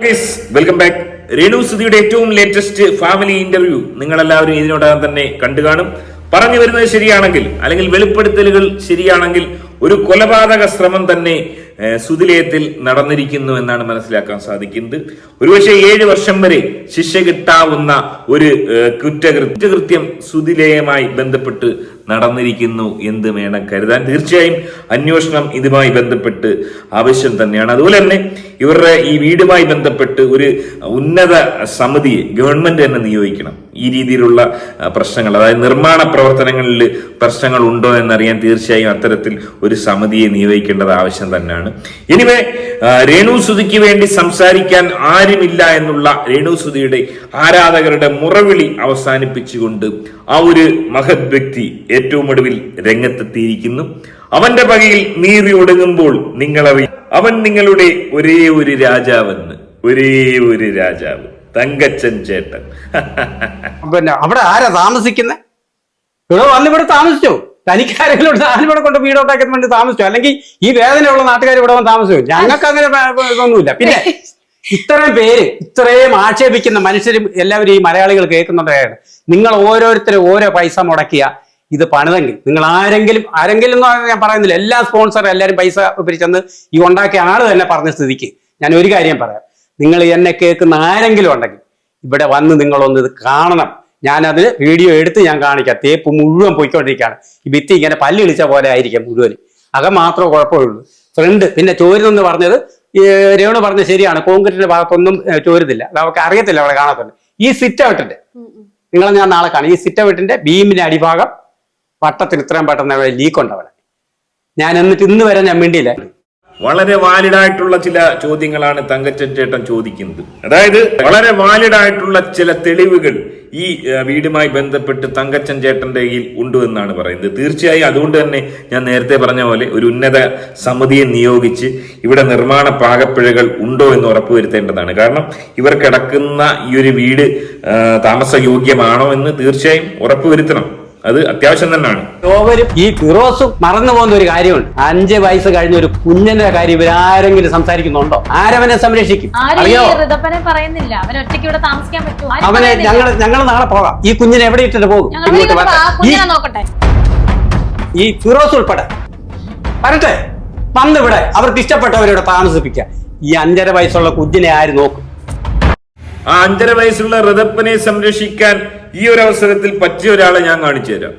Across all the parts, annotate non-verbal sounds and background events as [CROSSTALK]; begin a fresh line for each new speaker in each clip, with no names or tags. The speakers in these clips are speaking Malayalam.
വെൽക്കം ബാക്ക് രേണു സുധിയുടെ ഏറ്റവും ലേറ്റസ്റ്റ് ഫാമിലി ഇന്റർവ്യൂ നിങ്ങൾ എല്ലാവരും ഇതിനോടകം തന്നെ കണ്ടു കാണും. പറഞ്ഞു വരുന്നത് ശരിയാണെങ്കിൽ അല്ലെങ്കിൽ വെളിപ്പെടുത്തലുകൾ ശരിയാണെങ്കിൽ ഒരു കൊലപാതക ശ്രമം തന്നെ സുതിലയത്തിൽ നടന്നിരിക്കുന്നു എന്നാണ് മനസ്സിലാക്കാൻ സാധിക്കുന്നത്. ഒരുപക്ഷെ ഏഴ് വർഷം വരെ ശിക്ഷ കിട്ടാവുന്ന ഒരു കുറ്റകൃത്യകൃത്യം കുറ്റകൃ- കുറ്റകൃത്യം സുതിലയമായി ബന്ധപ്പെട്ട് നടന്നിരിക്കുന്നു എന്ത് വേണം കരുതാൻ. തീർച്ചയായും അന്വേഷണം ഇതുമായി ബന്ധപ്പെട്ട് ആവശ്യം തന്നെയാണ്. അതുപോലെ തന്നെ ഇവരുടെ ഈ വീടുമായി ബന്ധപ്പെട്ട് ഒരു ഉന്നത സമിതി ഗവൺമെന്റ് തന്നെ നിയോഗിക്കണം. ഈ രീതിയിലുള്ള പ്രശ്നങ്ങൾ അതായത് നിർമ്മാണ പ്രവർത്തനങ്ങളിൽ പ്രശ്നങ്ങൾ ഉണ്ടോ എന്നറിയാൻ തീർച്ചയായും അത്തരത്തിൽ ഒരു സമിതിയെ നിയോഗിക്കേണ്ടത് ആവശ്യം തന്നെയാണ്. ഇനിവേ രേണു സുധിക്ക് വേണ്ടി സംസാരിക്കാൻ ആരുമില്ല എന്നുള്ള രേണു സുധിയുടെ ആരാധകരുടെ മുറവിളി അവസാനിപ്പിച്ചുകൊണ്ട് ആ ഒരു മഹത് വ്യക്തി ഏറ്റവും ഒടുവിൽ രംഗത്തെത്തിയിരിക്കുന്നു. അവന്റെ പകയിൽ നീറി ഒടുങ്ങുമ്പോൾ നിങ്ങളറി അവൻ നിങ്ങളുടെ ഒരേ ഒരു രാജാവെന്ന് ഒരേ ഒരു രാജാവ് തങ്കച്ചൻ ചേട്ടൻ. [LAUGHS]
പിന്നെ അവിടെ ആരാ താമസിക്കുന്നത് ഇവിടെ വന്ന് ഇവിടെ താമസിച്ചോ? തനിക്കാരെങ്കിലും ഇവിടെ കൊണ്ട് വീടോട്ടാക്കാൻ വേണ്ടി താമസിച്ചോ? അല്ലെങ്കിൽ ഈ വേദനയുള്ള നാട്ടുകാർ ഇവിടെ വന്ന് താമസിച്ചോ? ഞങ്ങൾക്ക് അങ്ങനെ ഇതൊന്നുമില്ല. പിന്നെ [LAUGHS] ഇത്രയും പേര് ഇത്രയും ആക്ഷേപിക്കുന്ന മനുഷ്യരും എല്ലാവരും ഈ മലയാളികൾ കേൾക്കുന്നുണ്ടായിരുന്നു. നിങ്ങൾ ഓരോരുത്തരും ഓരോ പൈസ മുടക്കിയ. ഇത് പണിതെങ്കിൽ. നിങ്ങൾ ആരെങ്കിലും ആരെങ്കിലും എന്ന് ഞാൻ പറയുന്നില്ല. എല്ലാ സ്പോൺസറും എല്ലാവരും പൈസ പിരിച്ചെന്ന് ഈ ഉണ്ടാക്കിയ ആൾ തന്നെ പറഞ്ഞ സ്ഥിതിക്ക്. ഞാൻ ഒരു കാര്യം പറയാം. നിങ്ങൾ എന്നെ കേൾക്കുന്ന ആരെങ്കിലും ഉണ്ടെങ്കിൽ ഇവിടെ വന്ന് നിങ്ങളൊന്ന് ഇത് കാണണം. ഞാനത് വീഡിയോ എടുത്ത് ഞാൻ കാണിക്കാം. തേപ്പ് മുഴുവൻ പോയിക്കൊണ്ടിരിക്കുകയാണ്. ഈ ഭിത്തി ഇങ്ങനെ പല്ലിളിച്ച പോലെ ആയിരിക്കും മുഴുവൻ അകം മാത്രമേ കുഴപ്പമുള്ളൂ. ഫ്രണ്ട് പിന്നെ ചോരുന്നെന്ന് പറഞ്ഞത് രേണു പറഞ്ഞത് ശരിയാണ്. കോൺക്രീറ്റിന്റെ ഭാഗത്തൊന്നും ചോരുന്നില്ല അത് അവർക്ക് അറിയത്തില്ല അവിടെ കാണാത്തുണ്ട് ഈ സിറ്റ് ഔട്ടിന്റെ നിങ്ങളെ ഞാൻ നാളെ കാണാം. ഈ സിറ്റ് ഔട്ടിന്റെ ബീമിന്റെ അടിഭാഗം വട്ടത്തിന് ഇത്രയും പെട്ടെന്ന് അവിടെ ലീക്ക് ഉണ്ട് ഞാൻ എന്നിട്ട് ഇന്ന് വരെ ഞാൻ മിണ്ടിയില്ല.
വളരെ വാലിഡ് ആയിട്ടുള്ള ചില ചോദ്യങ്ങളാണ് തങ്കച്ചൻ ചേട്ടൻ ചോദിക്കുന്നത്. അതായത് വളരെ വാലിഡ് ആയിട്ടുള്ള ചില തെളിവുകൾ ഈ വീടുമായി ബന്ധപ്പെട്ട് തങ്കച്ചൻ ചേട്ടന്റെ കയ്യിൽ ഉണ്ട് എന്നാണ് പറയുന്നത്. തീർച്ചയായും അതുകൊണ്ട് തന്നെ ഞാൻ നേരത്തെ പറഞ്ഞ പോലെ ഒരു ഉന്നത സമിതിയെ നിയോഗിച്ച് ഇവിടെ നിർമ്മാണ പാകപ്പിഴകൾ ഉണ്ടോ എന്ന് ഉറപ്പുവരുത്തേണ്ടതാണ്. കാരണം ഇവർ കിടക്കുന്ന ഈ ഒരു വീട് താമസയോഗ്യമാണോ എന്ന് തീർച്ചയായും ഉറപ്പുവരുത്തണം. അത് അത്യാവശ്യം തന്നെയാണ്.
ഈ ഫിറോസും മറന്നു പോകുന്ന ഒരു കാര്യമുണ്ട്. അഞ്ച് വയസ്സ് കഴിഞ്ഞ ഒരു കുഞ്ഞിന്റെ കാര്യം ഇവരാരെങ്കിലും സംസാരിക്കുന്നുണ്ടോ? ആരവനെ സംരക്ഷിക്കും.
ആരും ഈ
അറിയോ
പറയുന്നില്ല. അവൻ ഒറ്റയ്ക്ക് ഇവിടെ താമസിക്കാൻ പറ്റുമോ?
അവനെ. ഞങ്ങൾ ഞങ്ങൾ നാളെ പോകാം. ഈ കുഞ്ഞിനെ എവിടെ ഇട്ടിട്ട് പോകും?
നോക്കട്ടെ.
ഈ ഫിറോസ് ഉൾപ്പെടെ. വരട്ടെ. വന്നിവിടെ. അവർക്ക് ഇഷ്ടപ്പെട്ടവരിവിടെ താമസിപ്പിക്കാം. ഈ അഞ്ചര വയസ്സുള്ള കുഞ്ഞിനെ ആര് നോക്കും?
ആ അഞ്ചര വയസ്സുള്ള ഋതപ്പനെ സംരക്ഷിക്കാൻ ഈ ഒരു അവസരത്തിൽ പറ്റിയ ഒരാളെ ഞാൻ കാണിച്ചു തരാം.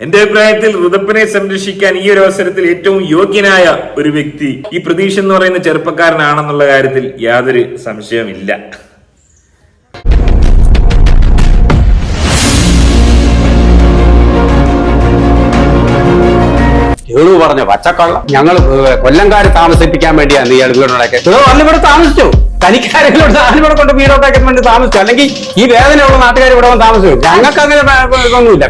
എന്റെ അഭിപ്രായത്തിൽ ഋതപ്പനെ സംരക്ഷിക്കാൻ ഈ ഒരു അവസരത്തിൽ ഏറ്റവും യോഗ്യനായ ഒരു വ്യക്തി ഈ പ്രതീക്ഷ എന്ന് പറയുന്ന ചെറുപ്പക്കാരനാണെന്നുള്ള കാര്യത്തിൽ യാതൊരു സംശയമില്ല
ഏണു പറഞ്ഞ പച്ചക്കള്ള. ഞങ്ങൾ കൊല്ലംകാര് താമസിപ്പിക്കാൻ വേണ്ടിയാണ് ഇയാൾ വീടുണ്ടാക്കി ഇവിടെ താമസിച്ചു. തനിക്കാരെങ്കിലും ഇവിടെ കൊണ്ട് വീടോട്ടാക്കാൻ വേണ്ടി താമസിച്ചു. അല്ലെങ്കിൽ ഈ വേദനയുള്ള നാട്ടുകാർ ഇവിടെ വന്ന് താമസിച്ചു. ഞങ്ങൾക്ക് അങ്ങനെ ഒന്നുമില്ല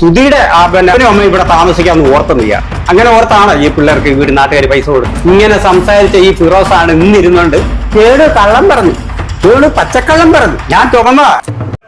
സുധിയുടെ ആ പിന്നെ അമ്മ ഇവിടെ ഓർത്തു ഓർത്തുന്നില്ല അങ്ങനെ ഓർത്താണ് ഈ പിള്ളേർക്ക് ഈ വീട് നാട്ടുകാർ പൈസ കൊടുക്കും ഇങ്ങനെ സംസാരിച്ച ഈ ഫിറോസാണ് ആണ് ഇന്നിരുന്നുകൊണ്ട്. ഏഴ് കള്ളം പറഞ്ഞു. കേട് പച്ചക്കള്ളം പറഞ്ഞു. ഞാൻ തുറന്നതാ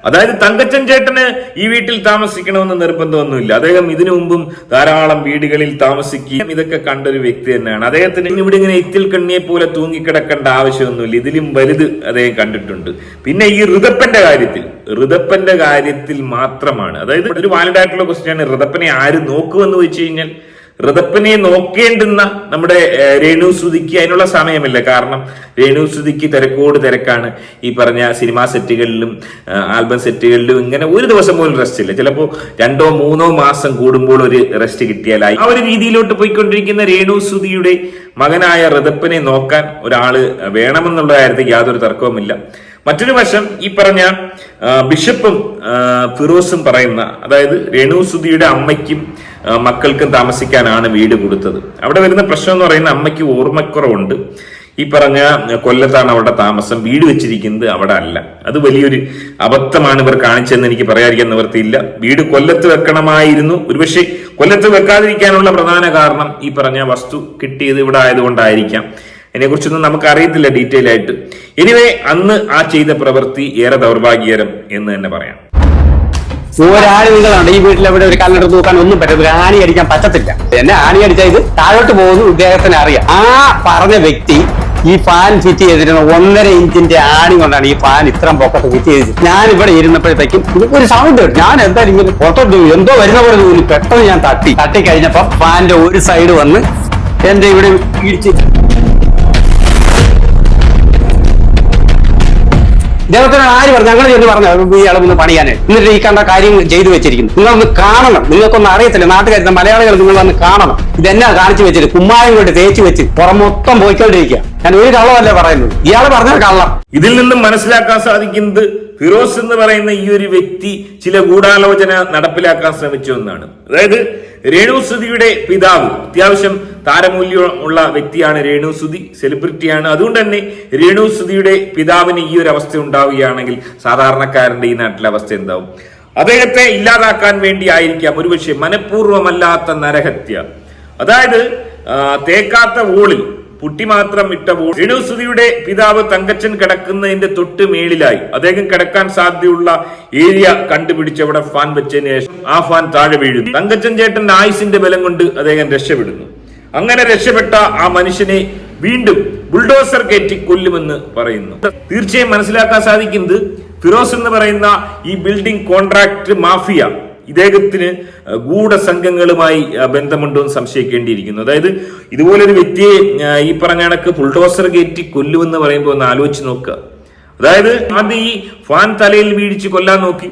അതായത് തങ്കച്ചൻ ചേട്ടന് ഈ വീട്ടിൽ താമസിക്കണമെന്ന് നിർബന്ധമൊന്നുമില്ല. അദ്ദേഹം ഇതിനു മുമ്പും ധാരാളം വീടുകളിൽ താമസിക്കുകയും ഇതൊക്കെ കണ്ടൊരു വ്യക്തി തന്നെയാണ്. അദ്ദേഹത്തിന് ഇവിടെ ഇങ്ങനെ ഇത്തിൽ കണ്ണിയെ പോലെ തൂങ്ങിക്കിടക്കേണ്ട ആവശ്യമൊന്നുമില്ല. ഇതിലും വലുത് അദ്ദേഹം കണ്ടിട്ടുണ്ട്. പിന്നെ ഈ ഋതപ്പന്റെ കാര്യത്തിൽ ഋതപ്പന്റെ കാര്യത്തിൽ മാത്രമാണ്. അതായത് ഒരു വാലിഡ് ആയിട്ടുള്ള ക്വസ്റ്റ്യൻ ആണ്. ഋതപ്പനെ ആര് നോക്കുമെന്ന് വെച്ച് കഴിഞ്ഞാൽ ഋതപ്പനെ നോക്കേണ്ടുന്ന നമ്മുടെ രേണു ശ്രുതിക്ക് അതിനുള്ള സമയമില്ല. കാരണം രേണു ശ്രുതിക്ക് തിരക്കോട് തിരക്കാണ്. ഈ പറഞ്ഞ സിനിമാ സെറ്റുകളിലും ആൽബം സെറ്റുകളിലും ഇങ്ങനെ ഒരു ദിവസം പോലും റെസ്റ്റ് ഇല്ല. ചിലപ്പോൾ രണ്ടോ മൂന്നോ മാസം കൂടുമ്പോൾ ഒരു റെസ്റ്റ് കിട്ടിയാലായി ആ ഒരു രീതിയിലോട്ട് പോയിക്കൊണ്ടിരിക്കുന്ന രേണു ശ്രുതിയുടെ മകനായ ഋതപ്പനെ നോക്കാൻ ഒരാൾ വേണമെന്നുള്ള കാര്യത്തിൽ യാതൊരു തർക്കവുമില്ല. മറ്റൊരു വശം ഈ പറഞ്ഞ ബിഷപ്പും ഫിറോസും പറയുന്ന അതായത് രേണുസുതിയുടെ അമ്മയ്ക്കും മക്കൾക്കും താമസിക്കാനാണ് വീട് കൊടുത്തത്. അവിടെ വരുന്ന പ്രശ്നം എന്ന് പറയുന്ന അമ്മയ്ക്ക് ഓർമ്മക്കുറവുണ്ട്. ഈ പറഞ്ഞ കൊല്ലത്താണ് അവിടെ താമസം വീട് വെച്ചിരിക്കുന്നത് അവിടെ അല്ല. അത് വലിയൊരു അബദ്ധമാണ് ഇവർ കാണിച്ചതെന്ന് എനിക്ക് പറയാതിരിക്കാൻ നിവർത്തിയില്ല വീട് കൊല്ലത്ത് വെക്കണമായിരുന്നു. ഒരുപക്ഷെ കൊല്ലത്ത് വെക്കാതിരിക്കാനുള്ള പ്രധാന കാരണം ഈ പറഞ്ഞ വസ്തു കിട്ടിയത് ഇവിടെ ആയതുകൊണ്ടായിരിക്കാം. അതിനെക്കുറിച്ചൊന്നും നമുക്ക് അറിയത്തില്ല ഡീറ്റെയിൽ ആയിട്ട്. എനിവേ അന്ന് ആ ചെയ്ത പ്രവൃത്തി ഏറെ ദൗർഭാഗ്യകരം എന്ന് തന്നെ പറയാം.
ഒരാൾ നിങ്ങളുണ്ട് ഈ വീട്ടിൽ എവിടെ ഒരു കല്ലെടുത്ത് നോക്കാൻ ഒന്നും പറ്റത്തില്ല. ആണി അടിക്കാൻ പറ്റത്തില്ല. എന്നെ ആണി അടിച്ചാൽ ഇത് താഴോട്ട് പോകുന്നു ഇദ്ദേഹത്തിന് അറിയാം. ആ പറഞ്ഞ വ്യക്തി ഈ ഫാൻ ഫിറ്റ് ചെയ്തിരുന്ന ഒന്നര ഇഞ്ചിന്റെ ആണി കൊണ്ടാണ് ഈ ഫാൻ ഇത്രയും പൊക്കത്ത് ഫിറ്റ് ചെയ്തത്. ഞാൻ ഇവിടെ ഇരുന്നപ്പോഴത്തേക്കും ഒരു സൗണ്ട് ഞാൻ എന്തായാലും ഇങ്ങനെ പുറത്തോട്ട് എന്തോ വരുന്ന പോലെ തോന്നി. പെട്ടെന്ന് ഞാൻ തട്ടി. തട്ടി കഴിഞ്ഞപ്പോ ഫാനിന്റെ ഒരു സൈഡ് വന്ന് എന്റെ ഇവിടെ ഇടിച്ച് ഇദ്ദേഹത്തിന് ആര് പറഞ്ഞു? ഞങ്ങൾ ചെന്ന് പറഞ്ഞു ഈ അളവൊന്ന് പണിയാനായിട്ട് എന്നിട്ട് ഈ കണ്ട കാര്യം ചെയ്തു വെച്ചിരിക്കുന്നു. നിങ്ങളൊന്ന് കാണണം. നിങ്ങൾക്കൊന്നും അറിയത്തില്ല. നാട്ടുകാരി മലയാളികൾ നിങ്ങൾ വന്ന് കാണണം. ഇതെന്നാ കാണിച്ചു വെച്ചിട്ട് കുമ്മായം കൊണ്ട് തേച്ച് വെച്ച് പുറം മൊത്തം പോയിക്കൊണ്ടിരിക്കുക. ഞാൻ ഒരു കള്ളമല്ല പറയുന്നത്. ഇയാൾ പറഞ്ഞ കള്ളം.
ഇതിൽ നിന്നും മനസ്സിലാക്കാൻ സാധിക്കുന്നത് ഫിറോസ് എന്ന് പറയുന്ന ഈ ഒരു വ്യക്തി ചില ഗൂഢാലോചന നടപ്പിലാക്കാൻ ശ്രമിച്ചു എന്നാണ് അതായത് രേണുസുതിയുടെ പിതാവ് അത്യാവശ്യം താരമൂല്യം ഉള്ള വ്യക്തിയാണ് രേണു സുതി സെലിബ്രിറ്റിയാണ് അതുകൊണ്ട് തന്നെ രേണു സുതിയുടെ പിതാവിന് ഈ ഒരു അവസ്ഥ ഉണ്ടാവുകയാണെങ്കിൽ സാധാരണക്കാരന്റെ ഈ നാട്ടിലെ അവസ്ഥ എന്താവും? അദ്ദേഹത്തെ ഇല്ലാതാക്കാൻ വേണ്ടി ആയിരിക്കാം. ഒരുപക്ഷെ മനഃപൂർവമല്ലാത്ത നരഹത്യ. അതായത് തേക്കാത്ത വോളിൽ പുട്ടി മാത്രം ഇട്ട വോൾ. രേണുസുതിയുടെ പിതാവ് തങ്കച്ചൻ കിടക്കുന്നതിന്റെ തൊട്ട് മേളിലായി. അദ്ദേഹം കിടക്കാൻ സാധ്യതയുള്ള ഏരിയ കണ്ടുപിടിച്ച് അവിടെ ഫാൻ വെച്ചതിന് ശേഷം ആ ഫാൻ താഴെ വീഴുന്നു. തങ്കച്ചൻ ചേട്ടന്റെ ആയുസിന്റെ ബലം കൊണ്ട് അദ്ദേഹം രക്ഷപ്പെടുന്നു. അങ്ങനെ രക്ഷപ്പെട്ട ആ മനുഷ്യനെ വീണ്ടും ബുൾഡോസർ കയറ്റി കൊല്ലുമെന്ന് പറയുന്നു. തീർച്ചയായും മനസ്സിലാക്കാൻ സാധിക്കുന്നത് ഫിറോസ് എന്ന് പറയുന്ന ഈ ബിൽഡിംഗ് കോൺട്രാക്ട് മാഫിയ ഇദ്ദേഹത്തിന് ഗൂഢസംഘങ്ങളുമായി സംഘങ്ങളുമായി ബന്ധമുണ്ടോ എന്ന് സംശയിക്കേണ്ടിയിരിക്കുന്നു. അതായത് ഇതുപോലൊരു വ്യക്തിയെ ഈ പറഞ്ഞ കണക്ക് ബുൾഡോസർ കയറ്റി കൊല്ലുമെന്ന് പറയുമ്പോൾ ഒന്ന് ആലോചിച്ച് നോക്കുക. അതായത് ആദ്യം ഈ ഫാൻ തലയിൽ വീഴിച്ച് കൊല്ലാൻ നോക്കി.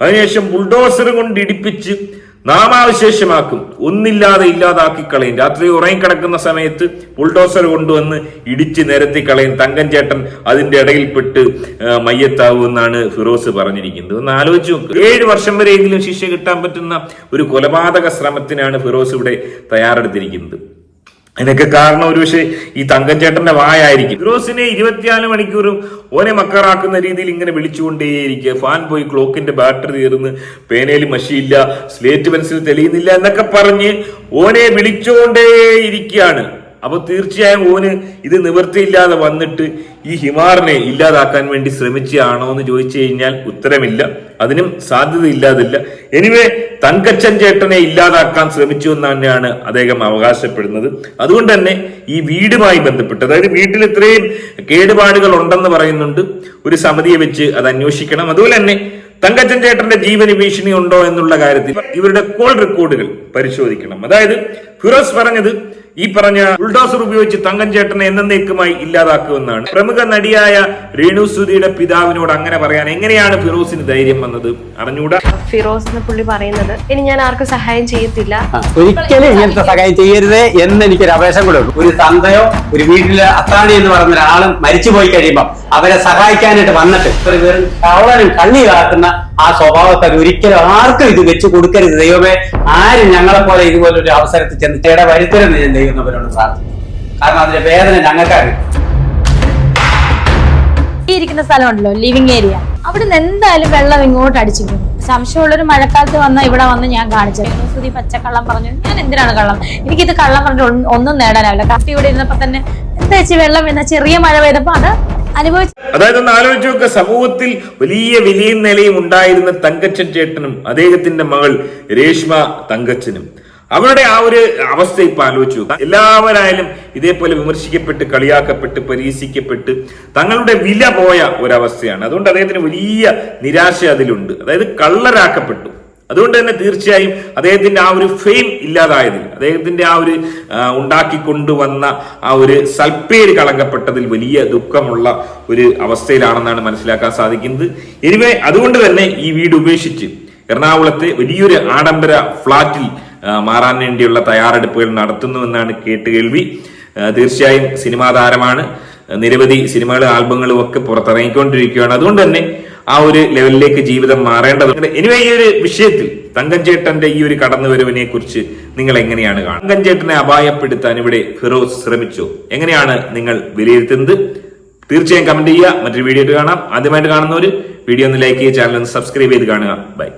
അതിനുശേഷം ബുൾഡോസർ കൊണ്ട് ഇടിപ്പിച്ച് നാമാവശേഷമാക്കും. ഒന്നില്ലാതെ ഇല്ലാതാക്കി കളയും രാത്രി ഉറങ്ങി കിടക്കുന്ന സമയത്ത് ബുൾഡോസർ കൊണ്ടുവന്ന് ഇടിച്ച് നിരത്തി കളയും തങ്കൻ ചേട്ടൻ അതിന്റെ ഇടയിൽപ്പെട്ട് മയ്യത്താവൂ മയ്യത്താവുമെന്നാണ് ഫിറോസ് പറഞ്ഞിരിക്കുന്നത്. ഒന്ന് ആലോചിച്ച് നോക്ക്. ഏഴ് വർഷം വരെയെങ്കിലും ശിക്ഷ കിട്ടാൻ പറ്റുന്ന ഒരു കൊലപാതക ശ്രമത്തിനാണ് ഫിറോസ് ഇവിടെ തയ്യാറെടുത്തിരിക്കുന്നത്. അതിനൊക്കെ കാരണം ഒരു ഒരുപക്ഷെ ഈ തങ്കം ചേട്ടന്റെ വായായിരിക്കും. ഫിറോസിനെ ഇരുപത്തിനാല് മണിക്കൂറും ഓനെ മക്കറാക്കുന്ന രീതിയിൽ ഇങ്ങനെ വിളിച്ചുകൊണ്ടേയിരിക്കുക. ഫാൻ പോയി ക്ലോക്കിന്റെ ബാറ്ററി തീർന്ന് പേനയിൽ മഷിയില്ല സ്ലേറ്റ് പെൻസിൽ തെളിയുന്നില്ല എന്നൊക്കെ പറഞ്ഞ് ഓനെ വിളിച്ചുകൊണ്ടേയിരിക്കുകയാണ്. അപ്പൊ തീർച്ചയായും ഓന് ഇത് നിവൃത്തിയില്ലാതെ വന്നിട്ട് ഈ ഹിമാറിനെ ഇല്ലാതാക്കാൻ വേണ്ടി ശ്രമിച്ചാണോ എന്ന് ചോദിച്ചു കഴിഞ്ഞാൽ ഉത്തരമില്ല. അതിനും സാധ്യത സാധ്യതയില്ലാതില്ല എനിവേ തങ്കച്ചൻ ചേട്ടനെ ഇല്ലാതാക്കാൻ ശ്രമിച്ചു എന്ന് തന്നെയാണ് അദ്ദേഹം അവകാശപ്പെടുന്നത്. അതുകൊണ്ട് തന്നെ ഈ വീടുമായി ബന്ധപ്പെട്ട് അതായത് വീട്ടിൽ ഇത്രയും കേടുപാടുകൾ ഉണ്ടെന്ന് പറയുന്നുണ്ട് ഒരു സമിതിയെ വെച്ച് അത് അന്വേഷിക്കണം. അതുപോലെ തന്നെ തങ്കച്ചൻ ചേട്ടന്റെ ജീവന് ഭീഷണി ഉണ്ടോ എന്നുള്ള കാര്യത്തിൽ ഇവരുടെ കോൾ റെക്കോർഡുകൾ പരിശോധിക്കണം. അതായത് ഫിറോസ് പറഞ്ഞത് ഈ പറഞ്ഞ ബുൾഡോസർ ഉപയോഗിച്ച് തങ്കൻ ചേട്ടനെ എന്നേക്കുമായി ഇല്ലാതാക്കുമെന്നാണ്. പ്രമുഖ നടിയായ രേണു സുധിയുടെ പിതാവിനോട് അങ്ങനെ പറയാൻ എങ്ങനെയാണ് ഫിറോസിന് ധൈര്യം വന്നത്? അറിഞ്ഞൂടാ.
ഫിറോസ് എന്ന് പുള്ളി പറയുന്നത് ഇനി ഞാൻ ആർക്കും സഹായം ചെയ്യത്തില്ല.
ഒരിക്കലും ഇങ്ങനത്തെ സഹായം ചെയ്യരുതേ എന്ന് എനിക്കൊരു അപേക്ഷ കൂടെ ഉള്ളൂ. ഒരു തന്തയോ ഒരു വീട്ടിലെ അത്താണി എന്ന് പറഞ്ഞ ഒരാളും മരിച്ചു പോയി കഴിയുമ്പോൾ അവരെ സഹായിക്കാനായിട്ട് വന്നിട്ട് ഒരു വെറും കവളനും കണ്ണി കാക്കുന്ന ആ സ്വഭാവത്തെ ഒരിക്കലും ആർക്കും ഇത് വെച്ച് കൊടുക്കരുത്. ദൈവമേ ആരും ഞങ്ങളെ പോലെ ഇതുപോലെ ഒരു അവസരത്തിൽ ചെന്ന് ചേട വരുത്തരുന്ന് ഞാൻ ദൈവുന്നവരോട് പ്രാർത്ഥിക്കും കാരണം അതിന്റെ വേദന ഞങ്ങൾക്കറിയാം.
ഇരിക്കുന്ന സ്ഥലമുണ്ടല്ലോ ലിവിംഗ് ഏരിയ അവിടുന്ന് എന്തായാലും വെള്ളം ഇങ്ങോട്ട് അടിച്ചു സംശയമുള്ള സംശയമുള്ളൊരു മഴക്കാലത്ത് വന്ന ഇവിടെ വന്ന് ഞാൻ കാണിച്ചു സുതി പച്ചക്കള്ളം പറഞ്ഞു. ഞാൻ എന്തിനാണ് കള്ളം? എനിക്കിത് കള്ളം പറഞ്ഞിട്ട് ഒന്നും- നേടാനാവില്ല. കത്തി ഇവിടെ ഇരുന്നപ്പോ തന്നെ എന്താ വെച്ച് വെള്ളം എന്ന ചെറിയ മഴ പെയ്തപ്പോ അത് അനുഭവിച്ചു
അതായത് ഒന്ന് ആലോചിച്ച് നോക്കുക സമൂഹത്തിൽ വലിയ വിലയും നിലയും ഉണ്ടായിരുന്ന തങ്കച്ചൻ ചേട്ടനും അദ്ദേഹത്തിന്റെ മകൾ രേഷ്മ തങ്കച്ചനും. അവരുടെ ആ ഒരു അവസ്ഥ ഇപ്പൊ ആലോചിച്ചു എല്ലാവരായാലും ഇതേപോലെ വിമർശിക്കപ്പെട്ട് കളിയാക്കപ്പെട്ട് പരീക്ഷിക്കപ്പെട്ട് തങ്ങളുടെ വില പോയ ഒരവസ്ഥയാണ്. അതുകൊണ്ട് അദ്ദേഹത്തിന് വലിയ നിരാശ അതിലുണ്ട്. അതായത് കള്ളരാക്കപ്പെട്ടു. അതുകൊണ്ട് തന്നെ തീർച്ചയായും അദ്ദേഹത്തിന്റെ ആ ഒരു ഫെയിം ഇല്ലാതായതിൽ അദ്ദേഹത്തിന്റെ ആ ഒരു ഉണ്ടാക്കിക്കൊണ്ടുവന്ന ആ ഒരു സൽപ്പേര് കളങ്കപ്പെട്ടതിൽ വലിയ ദുഃഖമുള്ള ഒരു അവസ്ഥയിലാണെന്നാണ് മനസ്സിലാക്കാൻ സാധിക്കുന്നത്. എനിവേ അതുകൊണ്ട് തന്നെ ഈ വീട് ഉപേക്ഷിച്ച് എറണാകുളത്തെ വലിയൊരു ആഡംബര ഫ്ളാറ്റിൽ മാറാൻ വേണ്ടിയുള്ള തയ്യാറെടുപ്പുകൾ നടത്തുന്നുവെന്നാണ് കേട്ടുകേൾവി. കേൾവി തീർച്ചയായും സിനിമാ താരമാണ്. നിരവധി സിനിമകളും ആൽബങ്ങളും ഒക്കെ പുറത്തിറങ്ങിക്കൊണ്ടിരിക്കുകയാണ്. അതുകൊണ്ട് തന്നെ ആ ഒരു ലെവലിലേക്ക് ജീവിതം മാറേണ്ടതുണ്ട് എനിവേ ഈ ഒരു വിഷയത്തിൽ തങ്കഞ്ചേട്ടന്റെ ഈ ഒരു കടന്നുവരവിനെ കുറിച്ച് നിങ്ങൾ എങ്ങനെയാണ് കാണുന്നത്? തങ്കഞ്ചേട്ടനെ അപായപ്പെടുത്താൻ ഇവിടെ ഫിറോസ് ശ്രമിച്ചു. എങ്ങനെയാണ് നിങ്ങൾ വിലയിരുത്തുന്നത്? തീർച്ചയായും കമന്റ് ചെയ്യുക. മറ്റൊരു വീഡിയോ കാണാം. ആദ്യമായിട്ട് കാണുന്നവർ വീഡിയോ ഒന്ന് ലൈക്ക് ചെയ്യുക ചാനൽ ഒന്ന് സബ്സ്ക്രൈബ് ചെയ്ത് കാണുക. ബൈ